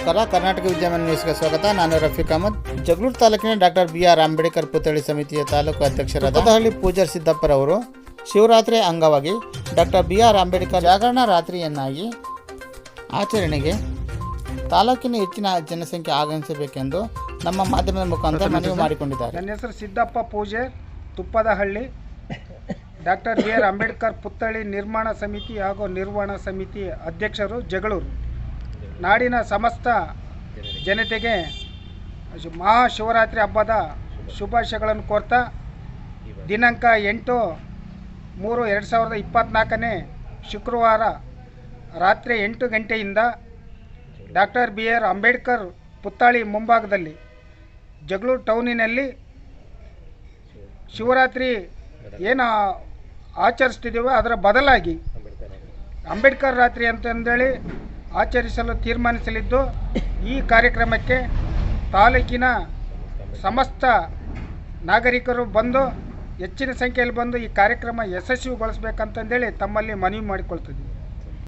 ನಮಸ್ಕಾರ. ಕರ್ನಾಟಕ ವಿದ್ಯಮಾನ ನ್ಯೂಸ್ಗೆ ಸ್ವಾಗತ. ನಾನು ರಫೀಕ್ ಅಹಮದ್. ಜಗಳೂರು ತಾಲೂಕಿನ ಡಾಕ್ಟರ್ ಬಿ ಆರ್ ಅಂಬೇಡ್ಕರ್ ಪುತ್ಥಳಿ ಸಮಿತಿಯ ತಾಲೂಕು ಅಧ್ಯಕ್ಷರಾದ ದಹಳ್ಳಿ ಪೂಜಾರ್ ಸಿದ್ದಪ್ಪರವರು ಶಿವರಾತ್ರಿ ಅಂಗವಾಗಿ ಡಾಕ್ಟರ್ ಬಿ ಆರ್ ಅಂಬೇಡ್ಕರ್ ಜಾಗರಣ ರಾತ್ರಿಯನ್ನಾಗಿ ಆಚರಣೆಗೆ ತಾಲೂಕಿನ ಹೆಚ್ಚಿನ ಜನಸಂಖ್ಯೆ ಆಗಮಿಸಬೇಕೆಂದು ನಮ್ಮ ಮಾಧ್ಯಮದ ಮುಖಾಂತರ ಮನವಿ ಮಾಡಿಕೊಂಡಿದ್ದಾರೆ. ನನ್ನ ಹೆಸರು Siddappa Pooje Tuppadahalli. Doctor B R Ambedkar ಪುತ್ಥಳಿ ನಿರ್ಮಾಣ ಸಮಿತಿ ಹಾಗೂ ನಿರ್ವಹಣಾ ಸಮಿತಿ ಅಧ್ಯಕ್ಷರು ಜಗಳೂರು. ನಾಡಿನ ಸಮಸ್ತ ಜನತೆಗೆ ಮಹಾಶಿವರಾತ್ರಿ ಹಬ್ಬದ ಶುಭಾಶಯಗಳನ್ನು ಕೋರ್ತಾ, ದಿನಾಂಕ ಎಂಟು ಮೂರು ಎರಡು ಸಾವಿರದ ಇಪ್ಪತ್ತ್ನಾಲ್ಕನೇ ಶುಕ್ರವಾರ ರಾತ್ರಿ ಎಂಟು ಗಂಟೆಯಿಂದ ಡಾಕ್ಟರ್ ಬಿ ಆರ್ ಅಂಬೇಡ್ಕರ್ ಪುತ್ಥಳಿ ಮುಂಭಾಗದಲ್ಲಿ ಜಗಳೂರು ಟೌನಿನಲ್ಲಿ ಶಿವರಾತ್ರಿ ಏನು ಆಚರಿಸ್ತಿದ್ದೀವೋ ಅದರ ಬದಲಾಗಿ ಅಂಬೇಡ್ಕರ್ ರಾತ್ರಿ ಅಂತಂದೇಳಿ ಆಚರಿಸಲು ತೀರ್ಮಾನಿಸಲಿದ್ದು, ಈ ಕಾರ್ಯಕ್ರಮಕ್ಕೆ ತಾಲೂಕಿನ ಸಮಸ್ತ ನಾಗರಿಕರು ಬಂದು, ಹೆಚ್ಚಿನ ಸಂಖ್ಯೆಯಲ್ಲಿ ಬಂದು ಈ ಕಾರ್ಯಕ್ರಮ ಯಶಸ್ವಿಗೊಳಿಸ್ಬೇಕಂತಂದೇಳಿ ತಮ್ಮಲ್ಲಿ ಮನವಿ ಮಾಡಿಕೊಳ್ತಿದ್ದೀವಿ